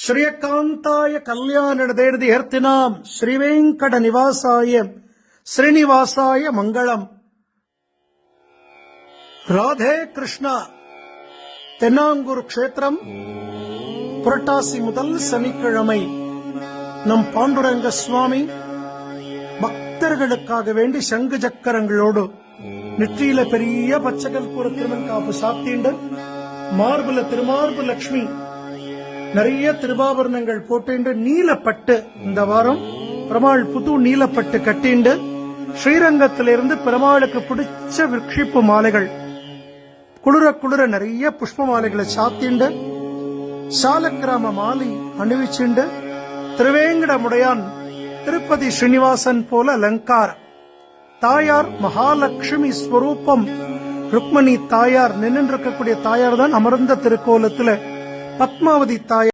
ಶ್ರೀಯಕಾಂತಾಯ ಕಲ್ಯಾಣದೇರ್ದಿ ಹೆರ್ತಿನಾಂ ಶ್ರೀವೆಂಕಟ ನಿವಾಸಾಯ ಶ್ರೀನಿವಾಸಾಯ ಮಂಗಳಂ ராதே கிருஷ்ணா தென்னாங்கூர் க்ஷேத்திரம் புரட்டாசி முதல் சனிக்கிழமை நம் பாண்டுரங்க சுவாமி பக்தர்களுக்காக வேண்டி சங்கு சக்கரங்களோடு நெற்றியில பெரிய பச்சைக்கல் கூற திருமண் காப்பு சாத்திண்டு மார்புல திருமார்பு லட்சுமி நிறைய திருவாபரணங்கள் போட்டுண்டு நீலப்பட்டு இந்த வாரம். பெருமாள் புது நீலப்பட்டு கட்டிண்டு ஸ்ரீரங்கத்திலிருந்து பெருமாளுக்கு பிடிச்ச விக்ஷிப்பு மாலைகள். குளிர குளிர நிறைய புஷ்ப மாலைகளை சாத்திண்டு சாலக்கிராம மாலை அணிவிச்சுண்டு திருவேங்கடமுடையான் திருப்பதி ஸ்ரீனிவாசன் போல லங்கார் தாயார் மகாலட்சுமி ஸ்வரூபம். ருக்மணி தாயார் நின்று இருக்கக்கூடிய தாயார் தான் அமர்ந்த திருக்கோலத்துல பத்மாவதி தாய்